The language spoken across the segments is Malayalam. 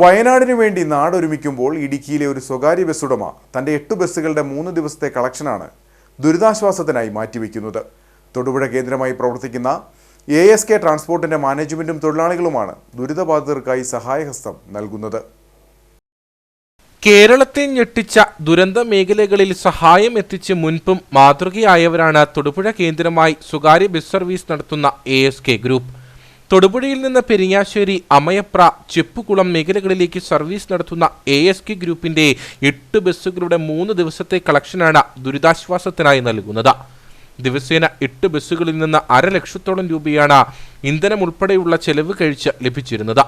വയനാടിനു വേണ്ടി നാടൊരുമിക്കുമ്പോൾ ഇടുക്കിയിലെ ഒരു സ്വകാര്യ ബസ്സുടമ തന്റെ എട്ട് ബസ്സുകളുടെ മൂന്ന് ദിവസത്തെ കളക്ഷനാണ് ദുരിതാശ്വാസത്തിനായി മാറ്റിവെക്കുന്നത്. തൊടുപുഴ കേന്ദ്രമായി പ്രവർത്തിക്കുന്ന എ എസ് കെ ട്രാൻസ്പോർട്ടിന്റെ മാനേജ്മെന്റും തൊഴിലാളികളുമാണ് ദുരിതബാധിതർക്കായി സഹായഹസ്തം നൽകുന്നത്. കേരളത്തെ ഞെട്ടിച്ച ദുരന്ത മേഖലകളിൽ സഹായം എത്തിച്ച് മുൻപും മാതൃകയായവരാണ് തൊടുപുഴ കേന്ദ്രമായി സ്വകാര്യ ബസ് സർവീസ് നടത്തുന്ന എ എസ് കെ ഗ്രൂപ്പ് തൊടുപുഴയിൽ നിന്ന് പെരിങ്ങാശ്ശേരി അമയപ്ര ചെപ്പുകുളം മേഖലകളിലേക്ക് സർവീസ് നടത്തുന്ന എ എസ് കെ ഗ്രൂപ്പിന്റെ എട്ട് ബസ്സുകളുടെ മൂന്ന് ദിവസത്തെ കളക്ഷനാണ് ദുരിതാശ്വാസത്തിനായി നൽകുന്നത്. ദിവസേന എട്ട് ബസ്സുകളിൽ നിന്ന് അര ലക്ഷത്തോളം രൂപയാണ് ഇന്ധനം ഉൾപ്പെടെയുള്ള ചെലവ് കഴിച്ച് ലഭിച്ചിരുന്നത്.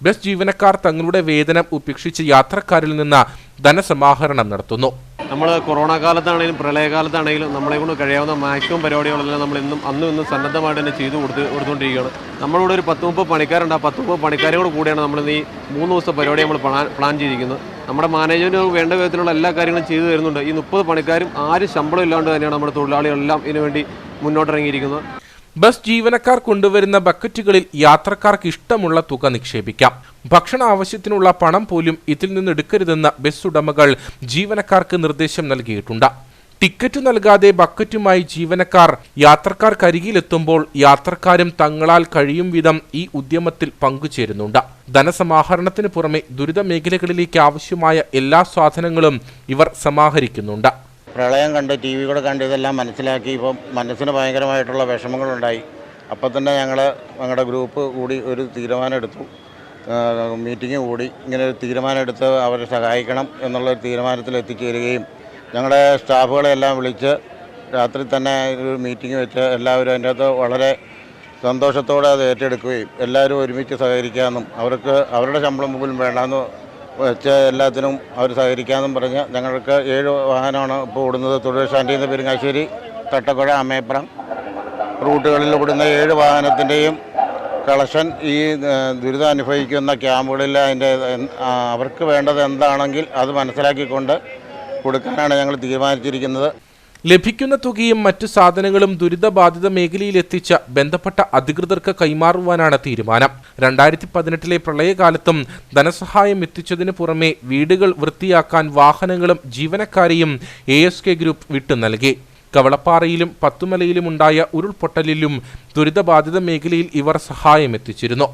ബസ് ജീവനക്കാർ തങ്ങളുടെ വേതനം ഉപേക്ഷിച്ച് യാത്രക്കാരിൽ നിന്ന് ധനസമാഹരണം നടത്തുന്നു. നമ്മൾ കൊറോണ കാലത്താണെങ്കിലും പ്രളയകാലത്താണെങ്കിലും നമ്മളെ കൊണ്ട് കഴിയാവുന്ന മാക്സിമം പരിപാടികളെല്ലാം നമ്മൾ ഇന്നും അന്നും ഇന്നും സന്നദ്ധമായിട്ട് തന്നെ ചെയ്തു കൊടുത്ത് കൊടുത്തുകൊണ്ടിരിക്കുകയാണ് നമ്മളിവിടെ ഒരു പത്ത് മുപ്പത് പണിക്കാരുണ്ട്. ആ പത്ത് മുപ്പത് പണിക്കാരോട് കൂടിയാണ് നമ്മൾ ഈ മൂന്ന് ദിവസത്തെ പരിപാടി നമ്മൾ പ്ലാൻ ചെയ്തിരിക്കുന്നത്. നമ്മുടെ മാനേജ്മെന്റ് വേണ്ട വിധത്തിലുള്ള എല്ലാ കാര്യങ്ങളും ചെയ്തു തരുന്നുണ്ട്. ഈ മുപ്പത് പണിക്കാരും ആരും ശമ്പളം ഇല്ലാണ്ട് തന്നെയാണ് നമ്മുടെ തൊഴിലാളികളെല്ലാം ഇതിനുവേണ്ടി മുന്നോട്ടിറങ്ങിയിരിക്കുന്നത്. ബസ് ജീവനക്കാർ കൊണ്ടുവരുന്ന ബക്കറ്റുകളിൽ യാത്രക്കാർക്ക് ഇഷ്ടമുള്ള തുക നിക്ഷേപിക്കാം. ഭക്ഷണ ആവശ്യത്തിനുള്ള പണം പോലും ഇതിൽ നിന്ന് എടുക്കരുതെന്ന് ബസ് ഉടമകൾ ജീവനക്കാർക്ക് നിർദ്ദേശം നൽകിയിട്ടുണ്ട്. ടിക്കറ്റ് നൽകാതെ ബക്കറ്റുമായി ജീവനക്കാർ യാത്രക്കാർക്കരികിലെത്തുമ്പോൾ യാത്രക്കാരും തങ്ങളാൽ കഴിയും വിധം ഈ ഉദ്യമത്തിൽ പങ്കുചേരുന്നുണ്ട്. ധനസമാഹരണത്തിന് പുറമെ ദുരിത മേഖലകളിലേക്ക് ആവശ്യമായ എല്ലാ സാധനങ്ങളും ഇവർ സമാഹരിക്കുന്നുണ്ട്. പ്രളയം കണ്ട് ടി വി കൂടെ കണ്ട് ഇതെല്ലാം മനസ്സിലാക്കി ഇപ്പം മനസ്സിന് ഭയങ്കരമായിട്ടുള്ള വിഷമങ്ങളുണ്ടായി. അപ്പം തന്നെ ഞങ്ങൾ ഞങ്ങളുടെ ഗ്രൂപ്പ് കൂടി ഒരു തീരുമാനം എടുത്തു മീറ്റിംഗ് കൂടി ഇങ്ങനെ ഒരു തീരുമാനം എടുത്ത് അവരെ സഹായിക്കണം എന്നുള്ള ഒരു തീരുമാനത്തിൽ എത്തിച്ചേരുകയും ഞങ്ങളുടെ സ്റ്റാഫുകളെല്ലാം വിളിച്ച് രാത്രി തന്നെ ഒരു മീറ്റിംഗ് വെച്ച് എല്ലാവരും അതിന്റെ അകത്ത് വളരെ സന്തോഷത്തോടെ അത് ഏറ്റെടുക്കുകയും എല്ലാവരും ഒരുമിച്ച് സഹകരിക്കാമെന്നും അവർക്ക് അവരുടെ ശമ്പളം പോലും വേണ്ടാന്ന് വെച്ച് എല്ലാത്തിനും അവർ സഹകരിക്കാമെന്നും പറഞ്ഞ് ഞങ്ങൾക്ക് ഏഴ് വാഹനമാണ് ഇപ്പോൾ ഓടുന്നത്. തൊഴിൽ സ്റ്റാൻഡിൽ നിന്ന് പെരുങ്ങാശ്ശേരി തട്ടക്കുഴ അമ്മയപ്പുറം റൂട്ടുകളിൽ ഓടുന്ന ഏഴ് വാഹനത്തിന്റെയും കളക്ഷൻ ഈ ദുരിതം അനുഭവിക്കുന്ന ക്യാമ്പുകളിൽ അതിന്റെ അവർക്ക് വേണ്ടത് എന്താണെങ്കിൽ അത് മനസ്സിലാക്കിക്കൊണ്ട് കൊടുക്കാനാണ് ഞങ്ങൾ തീരുമാനിച്ചിരിക്കുന്നത്. ലഭിക്കുന്ന തുകയും മറ്റു സാധനങ്ങളും ദുരിതബാധിത മേഖലയിലെത്തിച്ച ബന്ധപ്പെട്ട അധികൃതർക്ക് കൈമാറുവാനാണ് തീരുമാനം. രണ്ടായിരത്തി പതിനെട്ടിലെ പ്രളയകാലത്തും ധനസഹായം എത്തിച്ചതിന് പുറമെ വീടുകൾ വൃത്തിയാക്കാൻ വാഹനങ്ങളും ജീവനക്കാരെയും എ എസ് കെ ഗ്രൂപ്പ് വിട്ടു നൽകി. കവളപ്പാറയിലും പത്തുമലയിലുമുണ്ടായ ഉരുൾപൊട്ടലിലും ദുരിതബാധിത മേഖലയിൽ ഇവർ സഹായം എത്തിച്ചിരുന്നു.